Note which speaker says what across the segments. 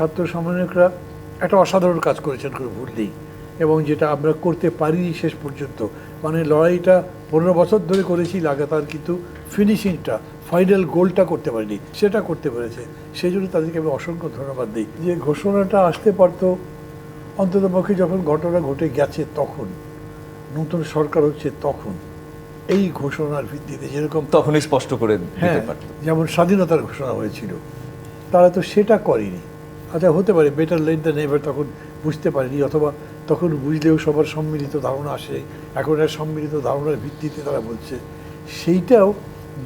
Speaker 1: ছাত্র সমন্বয়করা একটা অসাধারণ কাজ করেছেন কোনো ভুল নেই। এবং যেটা আমরা করতে পারিনি শেষ পর্যন্ত। মানে লড়াইটা পনেরো বছর ধরে করেছি লাগাতার কিন্তু ফিনিশিংটা ফাইনাল গোলটা করতে পারিনি সেটা করতে পেরেছে। সেই জন্য তাদেরকে আমি অসংখ্য ধন্যবাদ দিই। যে ঘোষণাটা আসতে পারতো অন্ততপক্ষে যখন ঘটনা ঘটে গেছে তখন নতুন সরকার হচ্ছে তখন এই ঘোষণার ভিত্তিতে যেরকম
Speaker 2: তখনই স্পষ্ট করে
Speaker 1: হ্যাঁ যেমন স্বাধীনতার ঘোষণা হয়েছিল তারা তো সেটা করেনি। আচ্ছা হতে পারে বেটার লেট দ্য নেভার তখন বুঝতে পারেনি, অথবা তখন বুঝলেও সবার সম্মিলিত ধারণা আসে, এখন আর সম্মিলিত ধারণার ভিত্তিতে তারা বলছে। সেইটাও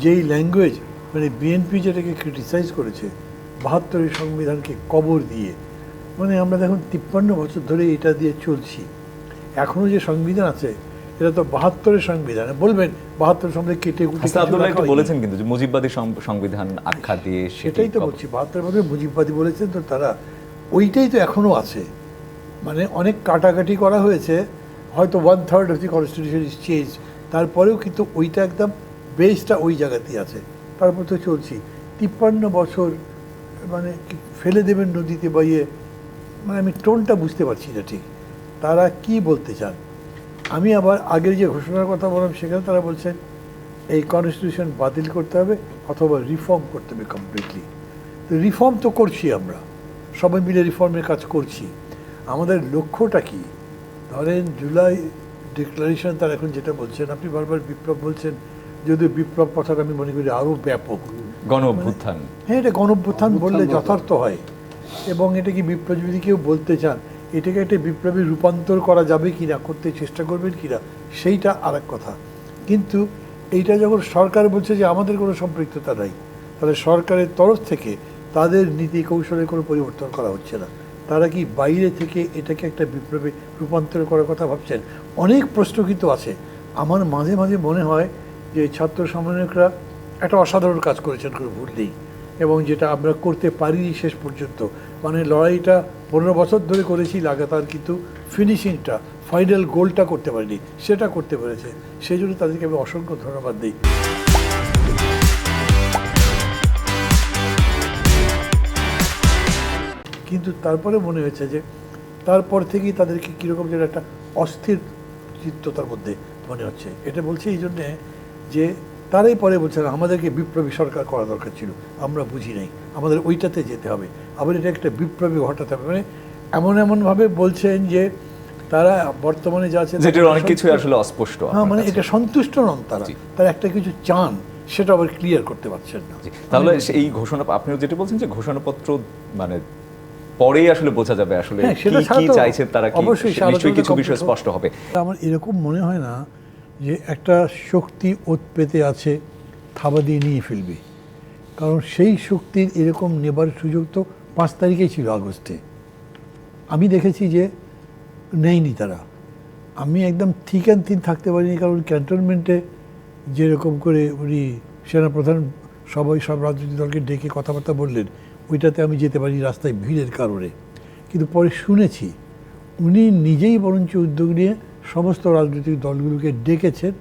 Speaker 1: যেই ল্যাঙ্গুয়েজ মানে বিএনপি যেটাকে ক্রিটিসাইজ করেছে, বাহাত্তরের সংবিধানকে কবর দিয়ে মানে আমরা দেখুন তিপ্পান্ন বছর ধরে এটা দিয়ে চলছি। এখনও যে সংবিধান আছে এটা তো বাহাত্তরের সংবিধান। বলবেন বাহাত্তর সংবিধান কেটে।
Speaker 2: বলেছেন কিন্তু যে মুজিববাদী সংবিধান আখ্যা দিয়ে
Speaker 1: সেটাই তো বলছি বাহাত্তর মধ্যে মুজিববাদী বলেছেন তো তারা। ওইটাই তো এখনও আছে। মানে অনেক কাটাকাটি করা হয়েছে। হয়তো one third of the constitution is change তারপরেও কিন্তু ওইটা একদম বেসটা ওই জায়গাতেই আছে। তারপর তো চলছি। তিপ্পান্ন বছর মানে ফেলে দেবেন নদীতে বা ইয়ে মানে আমি টোনটা বুঝতে পারছি না ঠিক। তারা কি বলতে চান? আমি আবার আগের যে ঘোষণার কথা বললাম সেখানে তারা বলছেন এই কনস্টিটিউশন বাতিল করতে হবে অথবা রিফর্ম করতে হবে কমপ্লিটলি তো রিফর্ম তো করছি আমরা। সবাই মিলে রিফর্মের কাজ করছি। আমাদের লক্ষ্যটা কি? ধরেন জুলাই ডিক্লারেশন তার এখন যেটা বলছেন আপনি বারবার বিপ্লব বলছেন যদিও বিপ্লব কথাটা আমি মনে করি আরও ব্যাপক।
Speaker 2: গণ
Speaker 1: হ্যাঁ এটা গণভ্যুত্থান বললে যথার্থ হয়। এবং এটা কি বিপ্লব যদি কেউ বলতে চান এটাকে একটা বিপ্লবী রূপান্তর করা যাবে কি না করতে চেষ্টা করবেন কি না সেইটা আর কথা। কিন্তু এইটা যখন সরকার বলছে যে আমাদের কোনো সম্পৃক্ততা নাই, তাহলে সরকারের তরফ থেকে তাদের নীতি কৌশলে কোনো পরিবর্তন করা হচ্ছে না। তারা কি বাইরে থেকে এটাকে একটা বিপ্লবে রূপান্তর করার কথা ভাবছেন? অনেক প্রশ্ন কিন্তু আছে। আমার মাঝে মাঝে মনে হয় যে ছাত্র সমন্বয়করা একটা অসাধারণ কাজ করেছেন, কোনো ভুল নেই। এবং যেটা আমরা করতে পারিনি শেষ পর্যন্ত। মানে লড়াইটা পনেরো বছর ধরে করেছি লাগাতার, কিন্তু ফিনিশিংটা ফাইনাল গোলটা করতে পারিনি, সেটা করতে পেরেছে। সেই জন্য তাদেরকে আমি অসংখ্য ধন্যবাদ দিই। কিন্তু তারপরে মনে হয়েছে যে, তারপর থেকেই তাদেরকে কীরকম যেন একটা অস্থির চিত্ততার মধ্যে মনে হচ্ছে। এটা বলছে এই জন্যে যে তারাই পরে বলছেন আমাদেরকে বিপ্লবী সরকার করা দরকার ছিল আমরা বুঝি নাই। আমাদের ওইটাতে যেতে হবে। আবার এটা একটা বিপ্লবী ঘটাতে হবে। মানে এমন এমনভাবে বলছেন যে তারা বর্তমানে যা আছে
Speaker 2: যেটার অনেক
Speaker 1: সন্তুষ্ট-
Speaker 2: আসলে অস্পষ্ট
Speaker 1: হ্যাঁ মানে এটা সন্তুষ্ট নন তারা। তারা একটা কিছু চান সেটা আবার ক্লিয়ার করতে পারছেন না।
Speaker 2: তাহলে এই ঘোষণা আপনিও যেটা বলছেন যে ঘোষণাপত্র মানে পরেই আসলে বোঝা যাবে আসলে
Speaker 1: হ্যাঁ,
Speaker 2: কি চাইছেন তারা কি
Speaker 1: অবশ্যই
Speaker 2: নিশ্চয়ই কিছু বিষয় স্পষ্ট হবে।
Speaker 1: আমার এরকম মনে হয় না যে একটা শক্তি ওত পেতে আছে থাবা দিয়ে নিয়ে ফেলবে। কারণ সেই শক্তির এরকম নেবার সুযোগ তো পাঁচ তারিখেই ছিল আগস্টে। আমি দেখেছি যে নেয়নি তারা। আমি একদম ঠিক অ্যান্ড থিন থাকতে পারিনি কারণ ক্যান্টনমেন্টে যেরকম করে উনি সেনাপ্রধান সবাই সব রাজনৈতিক দলকে ডেকে কথাবার্তা বললেন, ওইটাতে আমি যেতে পারি রাস্তায় ভিড়ের কারণে। কিন্তু পরে শুনেছি, উনি নিজেই বরঞ্চ উদ্যোগ নিয়ে সমস্ত রাজনৈতিক দলগুলোকে ডেকেছেন।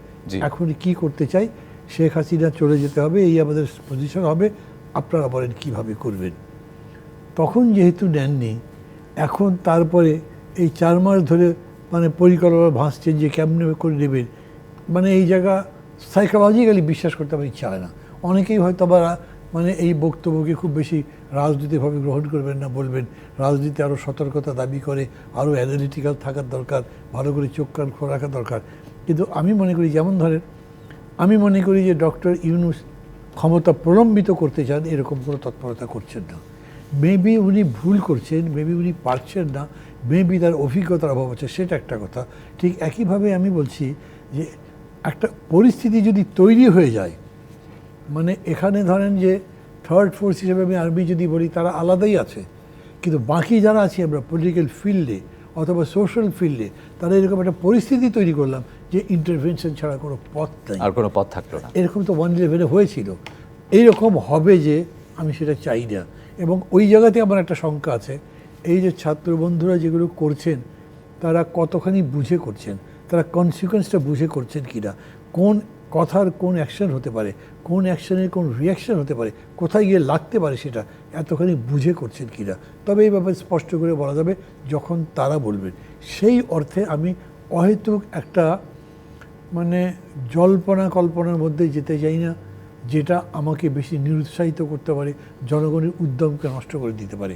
Speaker 1: এখন কি করতে চাই? শেখ হাসিনা চলে যেতে হবে এই আমাদের পজিশন হবে। আপনারা বলেন কীভাবে করবেন? তখন যেহেতু নেননি এখন তারপরে এই চার মাস ধরে মানে পরিকল্পনা ভাসছেন যে কেমনে করে নেবেন। মানে এই জায়গা সাইকোলজিক্যালি বিশ্বাস করতে আমার ইচ্ছা হয় না। অনেকেই হয়তো আবার মানে এই বক্তব্যকে খুব বেশি রাজনীতিভাবে গ্রহণ করবেন না, বলবেন রাজনীতি আরও সতর্কতা দাবি করে আরও অ্যানালিটিক্যাল থাকার দরকার, ভালো করে চোখ কান রাখা দরকার। কিন্তু আমি মনে করি যেমন ধরেন, আমি মনে করি যে ডক্টর ইউনুস ক্ষমতা প্রলম্বিত করতে চান, এরকম কোনো তৎপরতা করছেন না। মেবি উনি ভুল করছেন মেবি উনি পারছেন না মেবি তার অভিজ্ঞতার অভাব আছে, সেটা একটা কথা। ঠিক একইভাবে আমি বলছি যে একটা পরিস্থিতি যদি তৈরি হয়ে যায় মানে এখানে ধরেন যে থার্ড ফোর্স হিসেবে আমি আর্মি যদি বলি তারা আলাদাই আছে। কিন্তু বাকি যারা আছি আমরা পলিটিক্যাল ফিল্ডে অথবা সোশ্যাল ফিল্ডে তারা এরকম একটা পরিস্থিতি তৈরি করলাম যে ইন্টারভেনশন ছাড়া কোনো পথ নাই।
Speaker 2: আর কোনো পথ থাকল না।
Speaker 1: এরকম তো ওয়ান ইলেভেনে হয়েছিল। এইরকম হবে যে আমি সেটা চাই না। এবং ওই জায়গাতে আমার একটা শঙ্কা আছে। এই যে ছাত্র বন্ধুরা যেগুলো করছেন তারা কতখানি বুঝে করছেন? তারা কনসিকুয়েন্সটা বুঝে করছেন কি না কোন কথার কোন অ্যাকশন হতে পারে, কোন অ্যাকশনের কোন রিয়াকশন হতে পারে, কোথায় গিয়ে লাগতে পারে সেটা এতখানি বুঝে করছেন কিনা। তবে এই ব্যাপারে স্পষ্ট করে বলা যাবে, যখন তারা বলবেন, সেই অর্থে আমি অহেতুক একটা মানে জল্পনা কল্পনার মধ্যে যেতে চাই না, যেটা আমাকে বেশি নিরুৎসাহিত করতে পারে, জনগণের উদ্যমকে নষ্ট করে দিতে পারে।